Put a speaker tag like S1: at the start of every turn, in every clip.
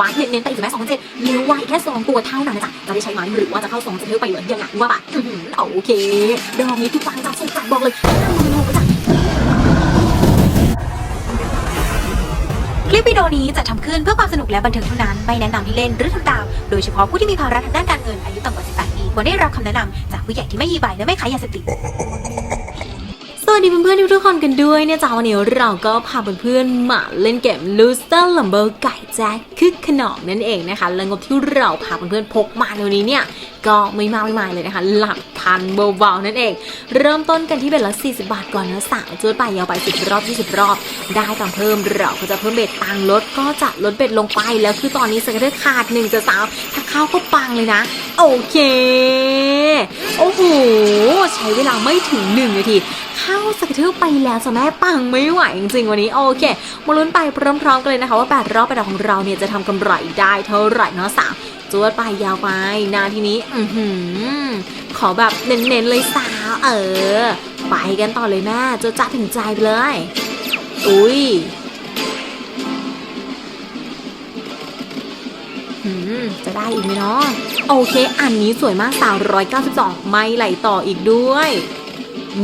S1: วายเน้นๆไปอีกแม่สองเจ็ดเลี้ยวไวแค่สองตัวเท่านั้นนะจ๊ะจะได้ใช้ไหมหรือว่าจะเข้าสองเจ็ดเลี้ยวไปเลยยังไงว่าปะโอเคดอกนี้คือปังจับสุดจัดบอกเลยคลิปวิดีโอนี้จะทำขึ้นเพื่อความสนุกและบันเทิงเท่านั้น ไม่แนะนำให้เล่นหรือทำตาม โดยเฉพาะผู้ที่มีภาระทางด้านการเงินอายุต่ำกว่า 18 ปีควรได้รับคำแนะนำจากผู้ใหญ่ที่ไม่ยีใบและไม่ขายยาเสพติด ดีเพื่อนๆทุกๆคนกันด้วยเนี่ยจ้าวันนี้เราก็พาเพื่อนๆมาเล่นเกม l o s t e r Lumber ไก่แจ็คคึกขนองนั่นเองนะคะและงบที่เราพาเพื่อนๆพกมาในวันนี้เนี่ยก็ไม่มากไม่มายเลยนะคะ หลักพันเบาๆนั่นเอง เริ่มต้นกันที่เบ็ดละ 40 บาทก่อนนะสาวจวดไปยาวไป 10 รอบ 20 รอบ ได้ตังเพิ่มเราก็จะเพิ่มเบ็ดตังลดก็จะลดเบ็ดลงไปแล้วคือตอนนี้สกัดเดอร์ขาดหนึ่งจะสาวถ้าเข้าก็ปังเลยนะ โอเค โอ้โห ใช้เวลาไม่ถึง 1 นาที ข้าสกัดเดอร์ไปแล้วจะแม่ปังไม่ไหวจริงๆวันนี้โอเคมาลุ้นไปพร้อมๆกันเลยนะคะว่า8รอบแปดอกของเราเนี่ยจะทำกำไรได้เท่าไหร่เนาะสาวจวดไปยาวไปนาทีนี้ อือหือ ขอแบบเน้นๆเลยสาวเออ ไปกันต่อเลยแม่จวดจ้าถึงใจไปเลย อุ้ยจะได้อีกไหมเนาะโอเค อันนี้สวยมากสาว192 ไม่ไหลต่ออีกด้วย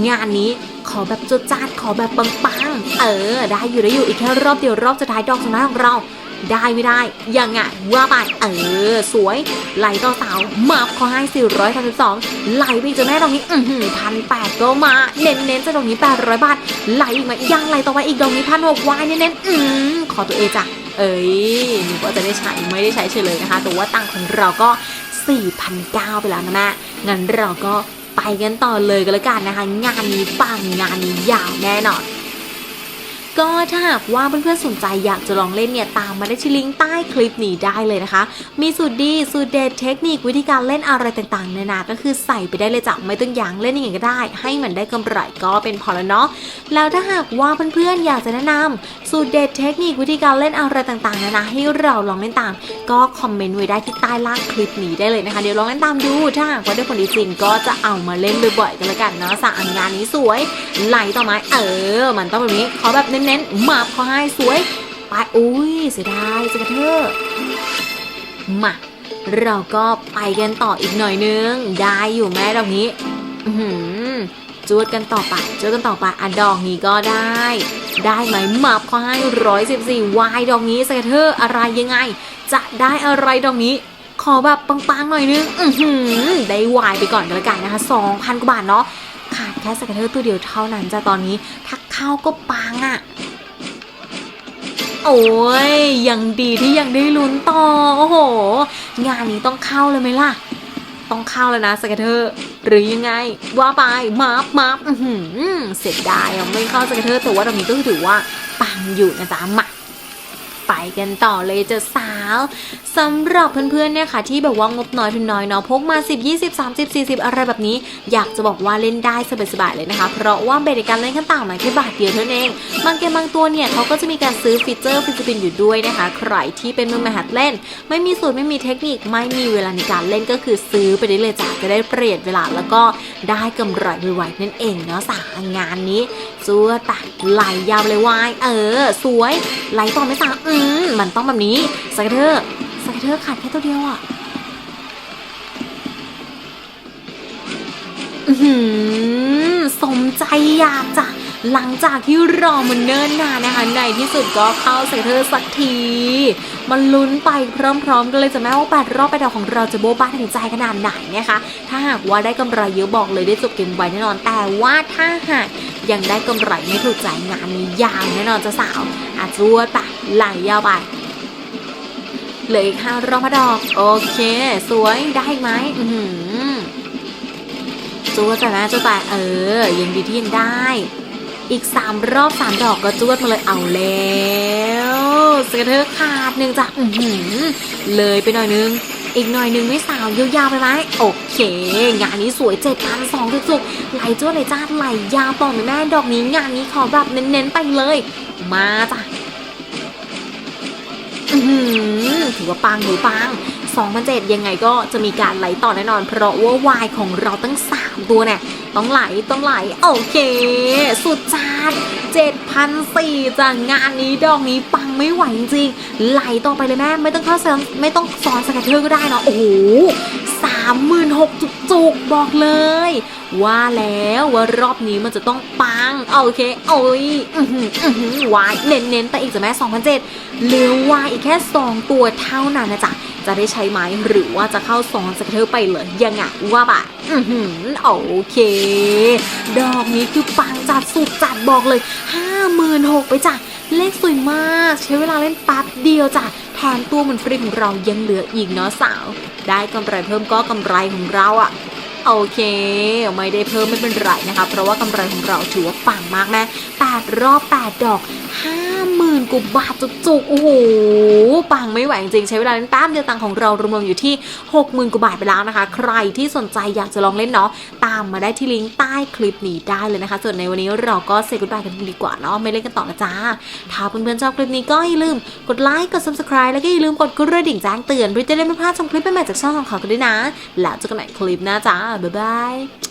S1: งานนี้ขอแบบจดจาดขอแบบปังๆ เออ ได้อยู่ได้อยู่อีกแค่รอบเดียวรอบสุดท้ายดอกสุดท้ายของเรา ได้ไม่ได้ ยังไงว่าไปเออ สวย ไหลต่อสามาบขาให้432ไหลไปจนแม่ดอกนี้ อือหือพันแปดก็มา เน้นๆจะดอกนี้800บาท ไหลอีกไหมยังไหลต่อไปอีกดอกนี้พันหกวายเน้นๆอืมขอตัวเอจ้ะเอ้ยนึกว่าจะได้ใช้ไม่ได้ใช้เฉยเลยนะคะแต่ว่าตังค์ของเราก็4,900ไปแล้วนะแม่งั้นเราก็ กันต่อเลยกันแล้วกันนะคะ งานนี้ปังงานนี้ยาวแน่นอน ก็ถ้าหากว่าเพื่อนๆสนใจอยากจะลองเล่นเนี่ยตามมาได้ที่ลิงก์ใต้คลิปนี้ได้เลยนะคะ มีสูตรดีสูตรเด็ดเทคนิควิธีการเล่นอะไรต่างๆนานาก็คือใส่ไปได้เลยจ้ะไม่ต้องยั้งเล่นยังไงก็ได้ ให้มันได้กำไรก็เป็นพอแล้วเนาะแล้วถ้าหากว่าเพื่อนๆอยากจะแนะนำสูตรเด็ดเทคนิควิธีการเล่นอะไรต่างๆนานาให้เราลองเล่นตาม ก็คอมเมนต์ไว้ได้ที่ใต้ล่างคลิปนี้ได้เลยนะคะเดี๋ยวลองเล่นตามดูถ้าหากว่าได้ผลดีจริงก็จะเอามาเล่นบ่อยๆกันละกันเนาะสั่งงานนี้สวยไหลต่อไม้เออ มันต้องแบบนี้ขอแบบเน้นๆมาขอให้สวย ไปอุ้ยเสียดายจะกระเทอมาเราก็ไปกันต่ออีกหน่อยนึง ได้อยู่แม่ดอกนี้หือจวดกันต่อไปจวดกันต่อไปอะดอกนี้ก็ได้ ได้ไหมหมาขอให้ร้อยสิบสี่วายดอกนี้สกเทอร์อะไรยังไง จะได้อะไรดอกนี้ขอแบบปังๆหน่อยนึง อือหือ ได้วายไปก่อนกันละกันนะคะสองพันกว่าบาทเนาะ ขาดแค่สกเทอร์ตัวเดียวเท่านั้นจ้ะตอนนี้ ถ้า ข้าก็ปังอะ่ะ โอ้ยยังดีที่ยังได้ลุ้นต่อ โอ้โห งานนี้ต้องเข้าเลยไหมล่ะ ต้องเข้าแล้วนะสกเทอร์ หรือยังไง ว่าไปมาบมาบอื้อหือเสียดายอะไม่เข้าสกเทอร์แต่ว่าตรงนี้ก็ถือว่าปังอยู่นะจ๊ะมา ไปกันต่อเลยจ้าสาวสำหรับเพื่อนๆเนี่ยค่ะที่แบบว่างบน้อยทุนน้อยเนาะพกมา 10 20 30 40 อะไรแบบนี้ อยากจะบอกว่าเล่นได้สบายๆเลยนะคะ เพราะว่าเบรในการเล่นขั้นต่างมาแค่บาทเดียวเท่านั้นเองบางเกมบางตัวเนี่ยเขาก็จะมีการซื้อฟีเจอร์ฟิสปินอยู่ด้วยนะคะ ใครที่เป็นมือใหม่หัดเล่น ไม่มีสูตรไม่มีเทคนิคไม่มีเวลาในการเล่นก็คือซื้อไปได้เลยจ้ะจะได้เปลี่ยนเวลาแล้วก็ได้กำไรไวๆนั่นเองเนาะสางานนี้ ซัวตะไหลยาวเลยวาย เออ สวย ไหลต่อไม่สาอืมมันต้องแบบนี้สกเตอร์สกเตอร์ขาดแค่ตัวเดียวอะอือหือสมใจอยากจ้ะ หลังจากที่รอมันเนิ่นนานนะคะในที่สุดก็เข้าใส่เธอสักที มันลุ้นไปพร้อมๆกันเลยจะแม้ว่าแปดรอบแปดดอกของเราจะโบ๊ะบ้าถึงใจขนาดไหนนะคะ ถ้าหากว่าได้กำไรเยอะบอกเลยได้จบเกมไวแน่นอน แต่ว่าถ้าหากยังได้กำไรไม่ถูกใจงานนี้ยาวแน่นอนจะสาวอาจจะวดไปไหลยาวไปเลืออีกห้ารอบพะดอก โอเค สวยได้ไหมอือหือจวแต่แม่จวแต่เออยังดีที่ยังได้ อีก 3 รอบ 3 ดอกก็จวดมาเลยเอาแล้วสกเทอร์ขาดหนึ่งจ้ะอือหือเลยไปหน่อยนึง อีกหน่อยนึงไม่สาวยาวๆไปไหมโอเค งานนี้สวย7,200จุกๆไหลจวดเลยจ้าไหลยาวต่อไหมแม่ดอกนี้งานนี้ขอแบบเน้นๆไปเลย มาจ้ะอือหือถือว่าปังถือปัง2,007ยังไงก็จะมีการไหลต่อแน่นอน เพราะว่าวายของเราตั้ง 3 ตัวเนี่ย ต้องไหลต้องไหล โอเค สุดจัด7,004จ้ะงานนี้ดอกนี้ปังไม่ไหวจริงๆไหลต่อไปเลยแม่ ไม่ต้องเข้าเซนไม่ต้องสอนสกัดเธอก็ได้เนาะโอ้โหสามหมื่นหกจุกๆบอกเลย ว่าแล้วว่ารอบนี้มันจะต้องปัง โอเค โอ้ยวายเน้นๆไปอีกจ้ะแม่2,007เหลือวายอีกแค่ 2 ตัวเท่านั้นนะจ๊ะ จะได้ใช้ไหมหรือว่าจะเข้าซองสกัดเธอไปเลยยังไงว่าบ่ะอือหือโอเค ดอกนี้คือปังจัดสุดจัดบอกเลย 56,000ไปจ้ะเลขสวยมาก ใช้เวลาเล่นแป๊บเดียวจ้ะแถมตัวเหมือนฟรีของเรายังเหลืออีกเนาะสาว ได้กำไรเพิ่มก็กำไรของเราอะ โอเค ไม่ได้เพิ่มไม่เป็นไรนะคะ เพราะว่ากำไรของเราถือว่าปังมากแม่แปดรอบแปดดอกห้าหมื่นกว่าบาทจุกๆโอ้โหปัง จริงๆ ใช้เวลาเล่นแป๊บเดียวตังของเรารวมๆอยู่ที่ 60,000กว่าบาทไปแล้วนะคะ ใครที่สนใจอยากจะลองเล่นเนาะตามมาได้ที่ลิงก์ใต้คลิปนี้ได้เลยนะคะ ส่วนในวันนี้เราก็เซกุดบายกันดีกว่าเนาะไม่เล่นกันต่อนะจ้า ถ้าเพื่อนๆชอบคลิปนี้ก็อย่าลืมกดไลค์กด subscribe แล้วก็อย่าลืมกดกระดิ่งแจ้งเตือนเพื่อจะได้ไม่พลาดชมคลิปใหม่ๆจากช่องของเขากันด้วยนะ แล้วเจอกันใหม่คลิปหน้าจ้าบ๊ายบาย